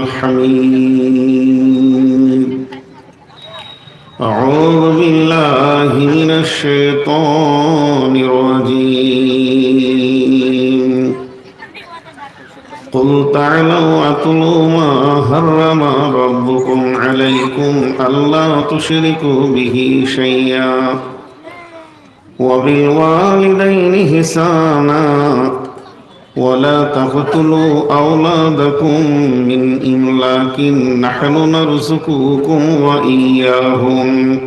الحميد أعوذ بالله من الشيطان الرجيم قل تعالوا أتلوا ما حرم ربكم عليكم ألا تشركوا به شيئا وبالوالدين حسانا ولا تقتلوا أولادكم من إملاك نحن نرزقكم وإياهم.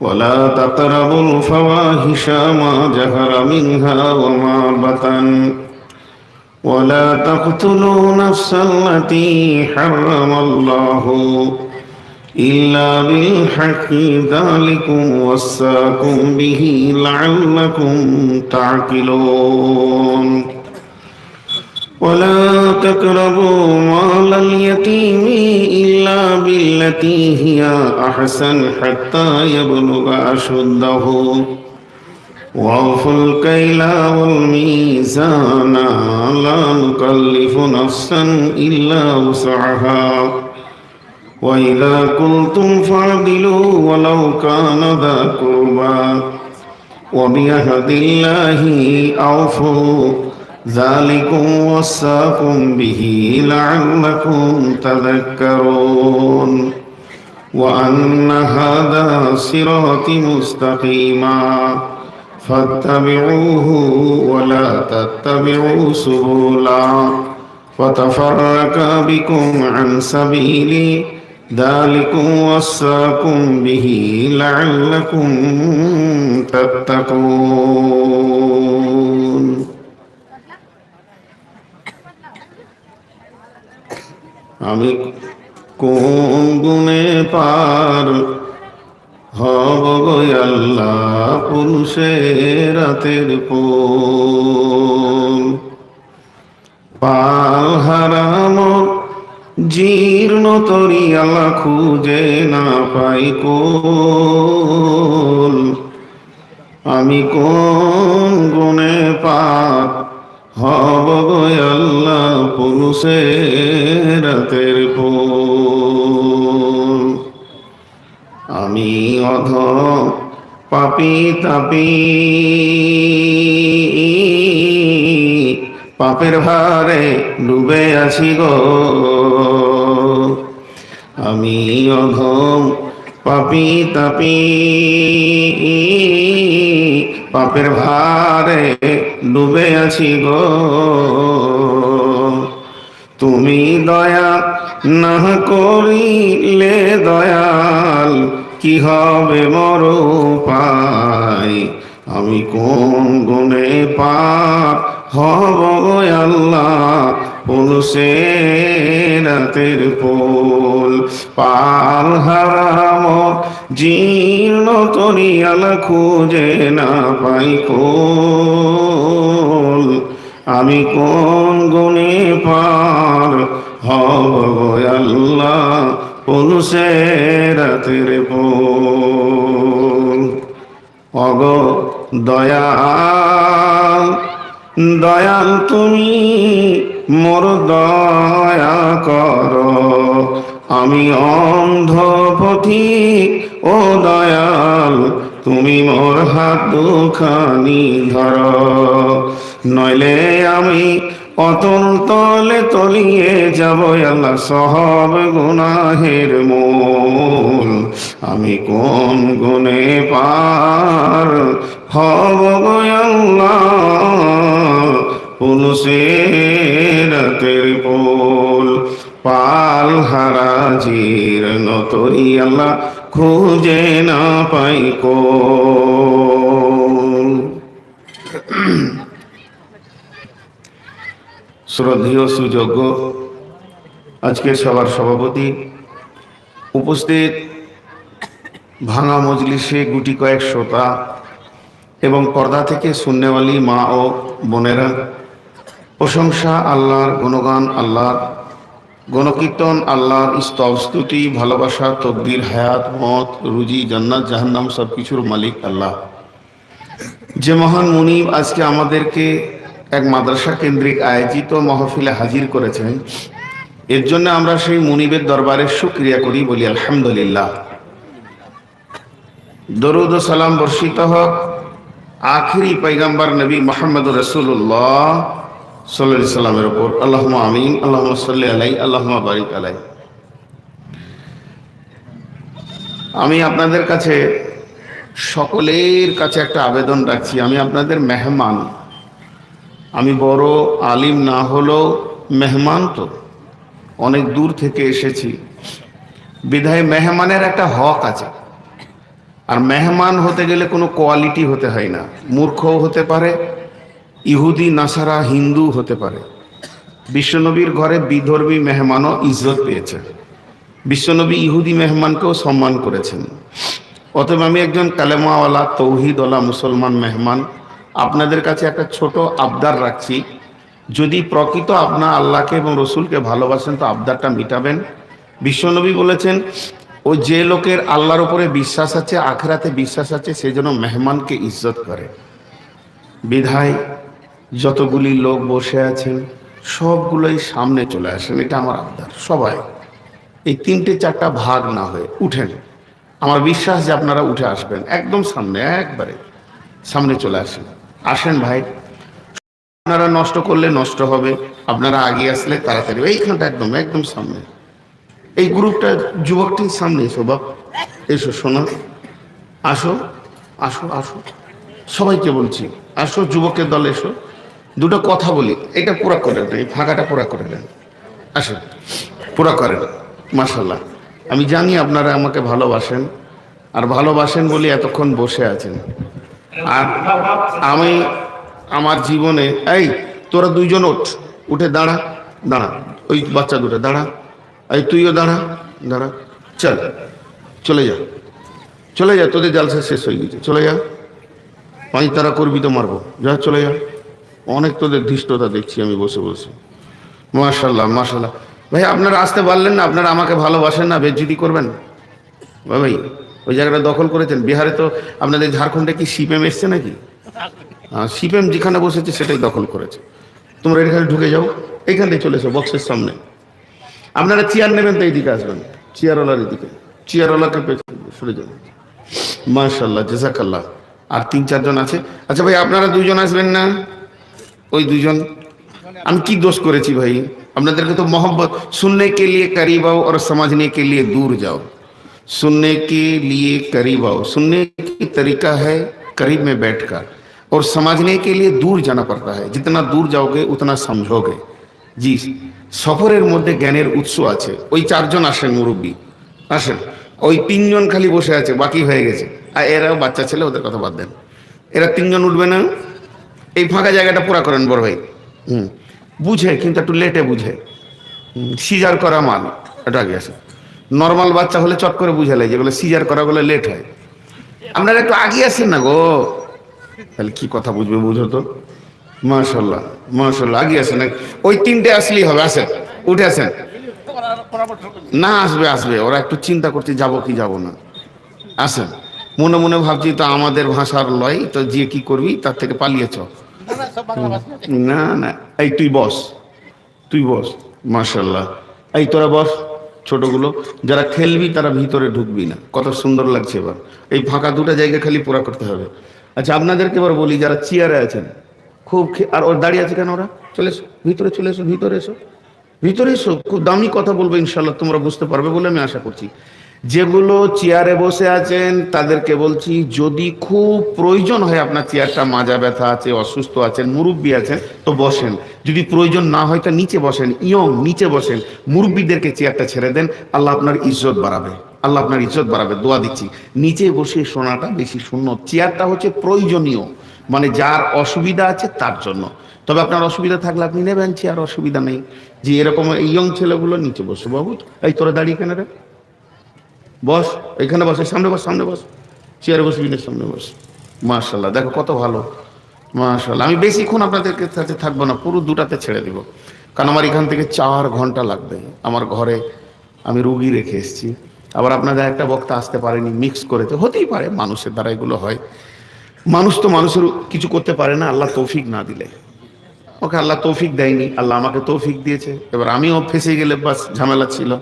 ولا تقربوا الفواحش ما جهر منها وما بطن. ولا تقتلوا نفسا التي حرم الله إلا بالحق. ذلكم وصاكم به لعلكم تعقلون. ولا تقربوا مال اليتيم إلا بالتي هي أحسن حتى يبلغ أشده وأوفوا الكيل والميزان لا نكلف نفسا إلا وسعها وإذا قلتم فاعدلوا ولو كان ذا قربى وبعهد الله أوفوا ذلكم وصاكم به لعلكم تذكرون وأن هذا صراط مستقيما فاتبعوه ولا تتبعوا سبلا فتفرق بكم عن سبيلي ذلكم وصاكم به لعلكم تتقون আমি কোন গুণে পার হব আল্লাহ পুরুষের রাতের পাল হারাম, জীর্ণ তরিয়ালা খুঁজে না পাই কোল আমি কোন গুণে পাপ হব আল্লাহ পুরুষের রাতের আমি অধ পাপি তাপি। পাপের ভারে ডুবে আছি গো। আমি অঘম পাপি তাপি। পাপের ভারে ডুবে আছি গো। তুমি দয়া না করিলে দয়াল, কি হবে মর পাই আমি কোন গুণে পাপ হব আল্লাহ? পুলসে রাতের পোল পাল হারাম, জীর্ণ তরিয়াল খুঁজে না পাই কোল আমি কোন গুণে পার হব আল্লাহ? পুলসে রাতের অগ দয়াল দয়াল তুমি মোর দয়া কর। আমি অন্ধ পথিক ও দয়াল, তুমি মোর হাত দুখানি ধর। নইলে আমি অতল তলে তলিয়ে যাব আল্লাহ সহব গুনাহের মূল। আমি কোন গুনে পার হব পুলুষের পোল পাল হারাজির নতরি আল্লাহ খুঁজে না পাই কোল শ্রদ্ধেয় সুযোগ্য আজকের সবার সভাপতি উপস্থিত ভাঙা মজলিসে গুটি কয়েক শ্রোতা এবং পর্দা থেকে শূন্যওয়ালি মা ও বোনেরা, প্রশংসা আল্লাহর, গুণগান আল্লাহর, গণকীর্তন আল্লাহর স্তবস্তুতি ভালোবাসা তকদির হায়াত, মত, রুজি, জান্নাত, জাহান্নাম সব কিছুর মালিক আল্লাহ। যে মহান মুনিব আজকে আমাদেরকে এক মাদ্রাসা কেন্দ্রিক আয়োজিত মহফিলে হাজির করেছেন। এর জন্য আমরা সেই মুনিবের দরবারে সুক্রিয়া করি বলি আলহামদুলিল্লাহ। দরুদ সালাম বর্ষিত হোক। আখিরি পৈগম্বর নবী মোহাম্মদ রসুল্লাহ সাল্লাহ সাল্লামের ওপর আল্লাহ আমিন আল্লাহ সাল্লি আলাই আল্লাহ বারিক আলাই। আমি আপনাদের কাছে সকলের কাছে একটা আবেদন রাখছি। আমি আপনাদের মেহমান। আমি বড় আলিম না হলেও মেহমান তো, অনেক দূর থেকে এসেছি। বিধায় মেহমানের একটা হক আছে। আর মেহমান হতে গেলে কোনো কোয়ালিটি হতে হয় না। মূর্খও হতে পারে, ইহুদি, নাসারা, হিন্দু হতে পারে। বিশ্বনবীর ঘরে বিধর্মী মেহমানও ইজ্জত পেয়েছে। বিশ্বনবী ইহুদি মেহমানকেও সম্মান করেছেন। অতএব আমি একজন কালেমাওয়ালা, তৌহিদওয়ালা মুসলমান মেহমান। আপনাদের কাছে একটা ছোট আবদার রাখছি। যদি প্রকৃত আপনার আল্লাহকে এবং রসুলকে ভালোবাসেন, তো আবদারটা মিটাবেন। বিশ্বনবী বলেছেন, ও যে লোকের আল্লাহর ওপরে বিশ্বাস আছে, আখরাতে বিশ্বাস আছে, সে যেন মেহমানকে ইজ্জত করে। বিধায় যতগুলি লোক বসে আছেন, সবগুলোই সামনে চলে আসেন। এটা আমার আবদার। সবাই, এই তিনটে চারটা ভাগ না হয়ে উঠেন। আমার বিশ্বাস যে আপনারা উঠে আসবেন, একদম সামনে, একবারে সামনে চলে আসেন। আসেন ভাই। আপনারা নষ্ট করলে নষ্ট হবে, আপনারা আগে আসলে তাড়াতাড়ি। এইখানটা একদম একদম সামনে। এই গ্রুপটা যুবকটির সামনে এসো বাপ। এসো, শোনা। আসো আসো আসো। সবাইকে বলছি, আসো, যুবকের দল এসো। দুটো কথা বলি, এটা পুরা করে দেন, এই ফাঁকাটা পুরা করে দেন। আসেন, পুরা করেন মাসাল্লাহ আমি জানি আপনারা আমাকে ভালোবাসেন, আর ভালোবাসেন বলে এতক্ষণ বসে আছেন। আর আমি আমার জীবনে, এই, তোরা দুইজন ওঠ। উঠে দাঁড়া দাঁড়া, ওই বাচ্চা দুটো, দাঁড়া। এই, তুইও দাঁড়া দাঁড়া, চল, চলে যা। চলে যা, তোদের জালসা শেষ হয়ে গেছে। চলে যা। পাঁচ তারা করবি তো মারবো। যা, চলে যা। অনেক তোদের ধৃষ্টতা দেখছি আমি বসে বসে। মাশাল্লাহ মাশাল্লাহ। ভাই, আপনারা আসতে পারলেন না, আপনারা আমাকে ভালোবাসেন না, বেজ্জিতি করবেন ভাই ওই জায়গাটা দখল করেছেন। বিহারে তো আপনাদের ঝাড়খণ্ডে কি সিপিএম এসছে নাকি? হ্যাঁ, সিপিএম যেখানে বসেছে সেটাই দখল করেছে। তোমরা এখানে ঢুকে যাও এইখান থেকে চলে এসো, বক্সের সামনে। আপনারা চেয়ার নেবেন তো এইদিকে আসবেন। চেয়ারওয়ালার এদিকে। চেয়ারওয়ালাকে সরে যাবেন। মার্শাল্লাহ জেসাকাল্লাহ আর তিন চারজন আছে। আচ্ছা ভাই, আপনারা দুজন আসবেন না? ওই দুজন আমি কি দোষ করেছি ভাই? আপনাদেরকে তো মোহাম্মত শুনলে কে লিয়ে করিবাও আর সমাজনে কে লিয়ে দূর যাও। सुनने के लिए करीब आओ सुनने की तरीका है करीब में बैठकर और समझने के लिए दूर जाना पड़ता है जितना दूर जाओगे उतना समझोगे জি সফরের মধ্যে জ্ঞানের উৎস আছে ওই চারজন আসেন মুরব্বী আসেন ওই তিনজন খালি বসে আছে বাকি হয়ে গেছে আর এরাও বাচ্চা ছেলে ওদের কথা বাদ দেন এরা তিনজন উঠবে না এই ফাঁকা জায়গাটা পুরা করেন বড় ভাই হুম বুঝে কিন্তু একটু লেটে বুঝে সিজার করা মাল এটা আগে আসে নর্মাল বাচ্চা হলে চট করে বুঝে লাগে যেগুলো সিজার করা গুলো লেট হয়। আপনারা একটু আগে আসেন না গো। তাহলে কি কথা বুঝবে বুঝো তো? মাশাল্লাহ মাশাল্লাহ আগে আসেন ওই তিনটে আসলেই হবে, আসেন, উঠে আসেন। না আসবে আসবে, ওরা একটু চিন্তা করতে যাব কি যাব না। আসেন, মনে মনে ভাবছি তো আমাদের ভাষার লয়, তো যে কি করবি, তার থেকে পালিয়েছ না না, এই তুই বস তুই বস মাশাল্লাহ এই তোরা বস। ছোটগুলো, যারা খেলবি তারা ভিতরে ঢুকবি না। কত সুন্দর লাগছে এবার। এই ফাঁকা দুটা জায়গা খালি পুরা করতে হবে। আচ্ছা আপনাদেরকে এবার বলি, যারা চেয়ারে আছেন, খুব আর ওর দাঁড়িয়ে আছে কেন ওরা? চলে এসো, ভিতরে চলে এসো, ভিতরে এসো। ভিতরে এসো, খুব দামি কথা বলব ইনশাল্লাহ তোমরা বুঝতে পারবে বলে আমি আশা করছি। যেগুলো চেয়ারে বসে আছেন, তাদেরকে বলছি, যদি খুব প্রয়োজন হয় আপনার চেয়ারটা মাজা ব্যথা আছে, অসুস্থ আছেন, মুরব্বী আছেন, তো বসেন। যদি প্রয়োজন না হয়, তা নিচে বসেন, ইয়ং, নিচে বসেন। মুরব্বীদেরকে চেয়ারটা ছেড়ে দেন, আল্লাহ আপনার ইজ্জত বাড়াবে। আল্লাহ আপনার ইজ্জত বাড়াবে, দোয়া দিচ্ছি। নিচে বসে শোনাটা বেশি শূন্য। চেয়ারটা হচ্ছে প্রয়োজনীয় মানে যার অসুবিধা আছে, তার জন্য। তবে আপনার অসুবিধা থাকলে আপনি নেবেন চেয়ার অসুবিধা নেই। যে এরকম ইয়ং ছেলেগুলো নিচে বসে, বাবু, এই তোরা দাঁড়িয়ে কেন রে? বস, এখানে বস সামনে বস সামনে বস। চেয়ারে বসবি বিনের সামনে বস। মার্শাল্লাহ দেখো কত ভালো। মার্শাল্লাহ আমি বেশিক্ষণ আপনাদেরকে সাথে থাকব না, পুরো দুটাতে ছেড়ে দিব। কারণ আমার এখান থেকে চার ঘণ্টা লাগবে। আমার ঘরে আমি রুগী রেখে এসেছি। আবার আপনাদের একটা বক্তা আসতে পারেনি মিক্স করে তো, হতেই পারে, মানুষের দ্বারা এগুলো হয়। মানুষ তো মানুষের কিছু করতে পারে না, আল্লাহ তৌফিক না দিলে। ওকে, আল্লাহ তৌফিক দেয়নি, আল্লাহ আমাকে তৌফিক দিয়েছে। এবার আমিও ফেসে গেলে বাস, ঝামেলা ছিল।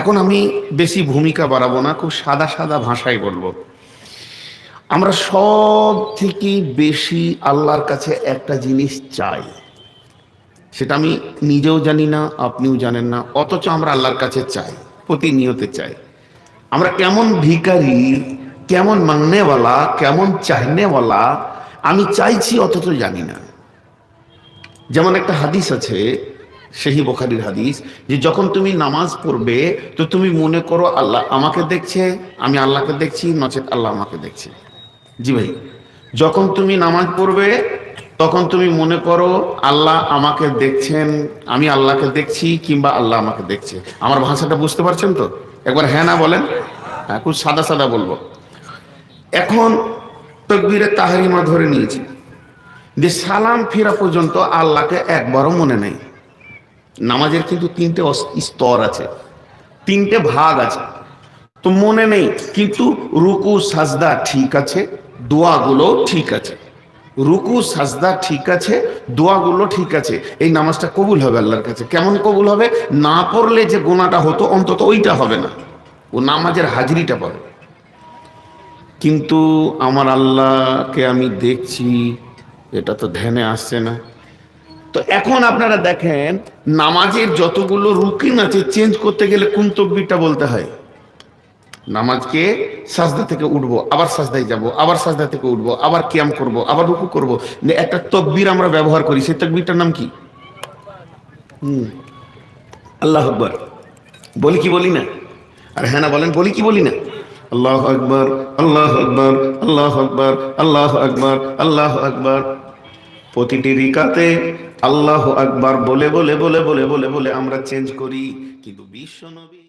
এখন আমি বেশি ভূমিকা বাড়াবো না, খুব সাদা সাদা ভাষায় বলব। আমরা সব থেকে বেশি আল্লাহর কাছে একটা জিনিস চাই, সেটা আমি নিজেও জানি না, আপনিও জানেন না, অথচ আমরা আল্লাহর কাছে চাই, প্রতিনিয়তে চাই। আমরা কেমন ভিখারি, কেমন মাংনেওয়ালা কেমন চাইনেওয়ালা, আমি চাইছি অথচ জানি না। যেমন একটা হাদিস আছে সেই বোখারির হাদিস যে যখন তুমি নামাজ পড়বে, তো তুমি মনে করো, আল্লাহ আমাকে দেখছে, আমি আল্লাহকে দেখছি, নচেত আল্লাহ আমাকে দেখছে। জি ভাই, যখন তুমি নামাজ পড়বে, তখন তুমি মনে করো, আল্লাহ আমাকে দেখছেন, আমি আল্লাহকে দেখছি কিংবা আল্লাহ আমাকে দেখছে। আমার ভাষাটা বুঝতে পারছেন তো? একবার হ্যাঁ না বলেন? হ্যাঁ খুব সাদা সাদা বলব। এখন তকবীরে তাহারিমা ধরে নিয়েছি। যে সালাম ফেরা পর্যন্ত আল্লাহকে একবারও মনে নেই। নামাজের কিন্তু তিনটে স্তর আছে। তিনটে ভাগ আছে। তো মনে নেই, কিন্তু রুকু, সাজদা ঠিক আছে, দোয়াগুলো ঠিক আছে। রুকু, সাজদা ঠিক আছে, দোয়াগুলো ঠিক আছে। এই নামাজটা কবুল হবে আল্লাহর কাছে। কেমন কবুল হবে? না পড়লে যে গোনাটা হতো, অন্তত ওইটা হবে না। ও নামাজের হাজিরিটা পাবে কিন্তু আমার আল্লাহকে আমি দেখছি, এটা তো ধ্যানে আসছে না। তো এখন আপনারা দেখেন, নামাজের যতগুলো রুকিন আছে চেঞ্জ করতে গেলে কোন তকবিরটা বলতে হয়? নামাজকে সাজদা থেকে উঠবো, আবার সাজদায় যাব, আবার সাজদা থেকে উঠবো, আবার কিয়াম করব, আবার রুকু করব। একটা তকবির আমরা ব্যবহার করি, সেই তকবিরটার নাম কি? হুম। আল্লাহ আকবর। বলি কি বলি না? আর হ্যাঁ না, বলেন, বলি কি বলি না? আল্লাহ আকবর আল্লাহ আকবর আল্লাহ আকবর আল্লাহ আকবর আল্লাহ আকবর। প্রতিটি রিকাতে আল্লাহ আকবার বলে বলে বলে বলে বলে বলে আমরা চেঞ্জ করি। কিন্তু বিশ্ব নবী